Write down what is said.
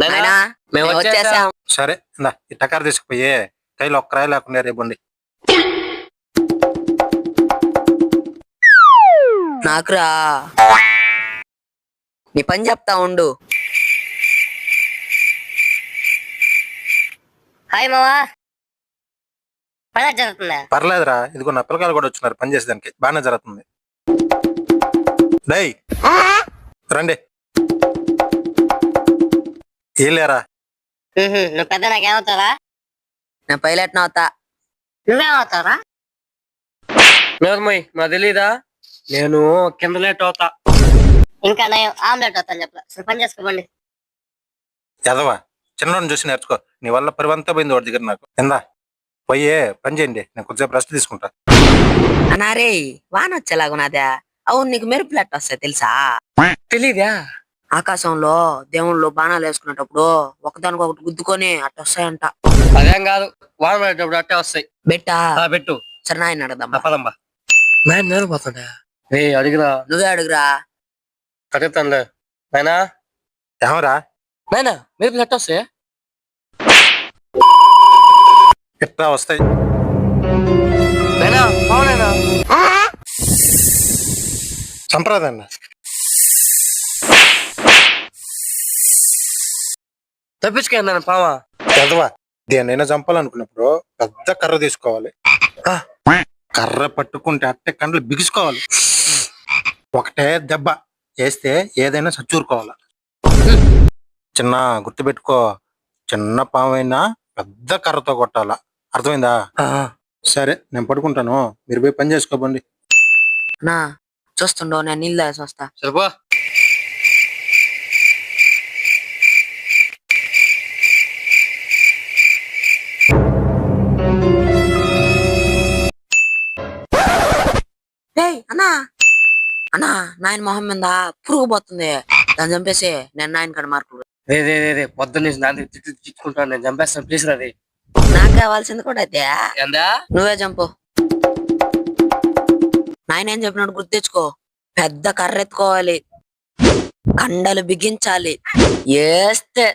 నాయనా మేము వచ్చేసాం. సరే ఇందా ఈ టకారు తీసుకుపోయి కైలో ఒక్క రాయి లేకుండా రేపండి. నాకురా. నీ పని చెప్తా ఉండు. హాయ్ మావా. పని జరుగుతుందా? పర్లేదురా ఇదిగో నా పిల్లకాయలు కూడా వచ్చినారు పని చేసేదానికి. బాగానే జరుగుతుంది. డై రండి. ఏం లేరా ఉహు, నువ్వు పెద్ద నాకేమవుతావా నేను పైలట్ నవ్వుతా నువ్వేమవుతావా నోర్మయ్ మా తెలీదా? నేను కింద లేట్ అవుతా ఇంకా నేను ఆమ్లెట్ అవుతాను చెప్పలే సరే పని చేసుకోండి ఎదవా చిన్నోడిని చూసి నేర్చుకో. నీ వల్ల పరివంతా పోయింది వాడి దగ్గర నాకు. ఎందా? పోయే పని చేయండి. నేను కొద్దిసేపు రెస్ట్ తీసుకుంటా. అనారే వాన వచ్చేలాగున్నదా? అవును నీకు మెరుపులు ఎట్ట వస్తాయి తెలుసా? తెలీదా? ఆకాశంలో దేవుళ్ళు బాణాలు వేసుకునేటప్పుడు ఒకదానికొకటి గుద్దుకొని అట్ట వస్తాయంట. అదేం కాదు వాన పడేటప్పుడు అట్టే వస్తాయి. బెట్టా? ఆ పెట్టు. సరే నాయన అడగదాం ఆ పదమ్మా నాయన నేర్పోతుందా రే అడిగిరా నువ్వే అడుగురా. అడుగుతానులే నాయనా? ఏమరా? నాయనా మీరు ఎట్ట వస్తాయి? ఎట్లా వస్తాయి. నాయనా అవునైనా తప్పించుకెళ్ళాను పావా. ఎదవా దేన్నైనా చంపాలనుకున్నప్పుడు పెద్ద కర్ర తీసుకోవాలి. కర్ర పట్టుకుంటే అట్టే కండ్లు బిగుసుకోవాలి. ఒకటే దెబ్బ వేస్తే ఏదైనా సచ్చూరుకోవాలి? చిన్న గుర్తుపెట్టుకో చిన్న పామైనా పెద్ద కర్రతో కొట్టాల? అర్థమైందా? సరే నేను పడుకుంటాను. మీరు పోయి పని చేసుకోబండి నా చూస్తుండో నేను నీళ్ళు వేసి వస్తా. సరిపో. ఏయ్ అన్నా. అన్నా నాయన మొహం మీద పురుగు పోతుంది దాన్ని చంపేసి నేను నాయన కాడ మార్కులు రే రే రే రే పొద్దున్న నాది తిట్టు తిట్టుకుంటాను నేను చంపేస్తాను ప్లీజ్ రే నాకు కావాల్సింది కూడా అయితే. ఎందా నువ్వే చంపు. నాయన ఏం చెప్పినట్టు గుర్తు తెచ్చుకో. పెద్ద కర్ర ఎత్తుకోవాలి కండలు బిగించాలి. వేస్తే